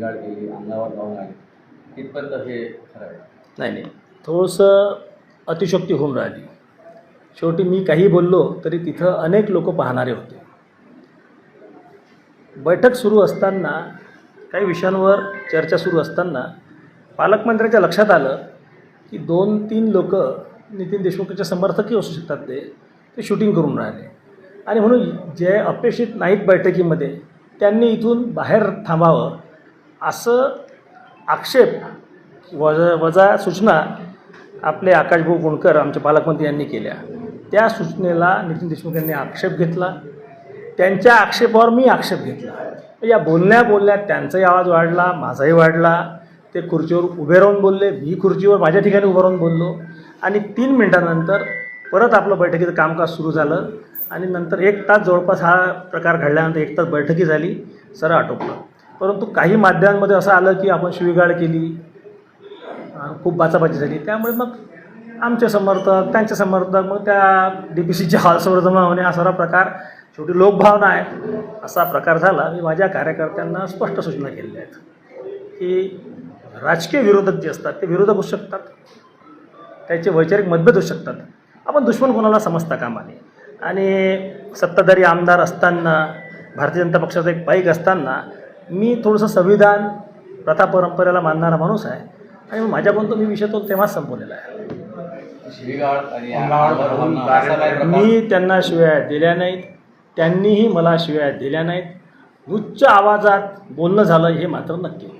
शिवीगाळ केली अंगावर जाऊन आले. कितपर्यंत हे खरं आहे. नाही नाही. थोडंसं अतिशोक्ती होऊन राहिली. शेवटी मी काही बोललो तरी तिथं अनेक लोक पाहणारे होते. बैठक सुरू असताना काही विषयांवर चर्चा सुरू असताना पालकमंत्र्याच्या लक्षात आलं की दोन तीन लोक नितीन देशमुखच्या समर्थकही असू शकतात ते. ते शूटिंग करून राहिले. आणि म्हणून जे अपेक्षित नाहीत बैठकीमध्ये त्यांनी इथून बाहेर थांबावं असं आक्षेप वजा वजा सूचना आपले आकाशभाऊ गुणकर आमचे पालकमंत्री यांनी केल्या. त्या सूचनेला नितीन देशमुख यांनी आक्षेप घेतला. त्यांच्या आक्षेपावर मी आक्षेप घेतला. या बोलण्या बोलण्यात त्यांचाही आवाज वाढला माझाही वाढला. ते खुर्चीवर उभे राहून बोलले मी खुर्चीवर माझ्या ठिकाणी उभं राहून बोललो. आणि तीन मिनटानंतर परत आपलं बैठकीचं कामकाज सुरू झालं. आणि नंतर एक तास जवळपास हा प्रकार घडल्यानंतर एक तास बैठकी झाली सरळ आटोपलं. परंतु काही माध्यमांमध्ये असं आलं की आपण शिवीगाळ केली खूप बाचाबाची झाली. त्यामुळे मग आमचे समर्थक त्यांचे समर्थक मग त्या डी पी सीच्या हॉलसमोर जमा होणे हा सारा प्रकार शेवटी लोकभावना आहे असा प्रकार झाला. मी माझ्या कार्यकर्त्यांना स्पष्ट सूचना केलेल्या आहेत की राजकीय विरोधक जे असतात ते विरोधक होऊ शकतात. त्याचे वैचारिक मतभेद होऊ शकतात. आपण दुश्मन कोणाला समजता कामा नये. आणि सत्ताधारी आमदार असताना भारतीय जनता पक्षाचा एक पाईक असताना मी थोडंसं संविधान प्रथा परंपरेला मानणारा माणूस आहे. आणि माझ्याकडून तो मी विषय तो तेव्हाच संपवलेला आहे. मी त्यांना शिव्या दिल्या नाहीत. त्यांनीही मला शिव्या दिल्या नाहीत. उच्च आवाजात बोलणं झालं हे मात्र नक्की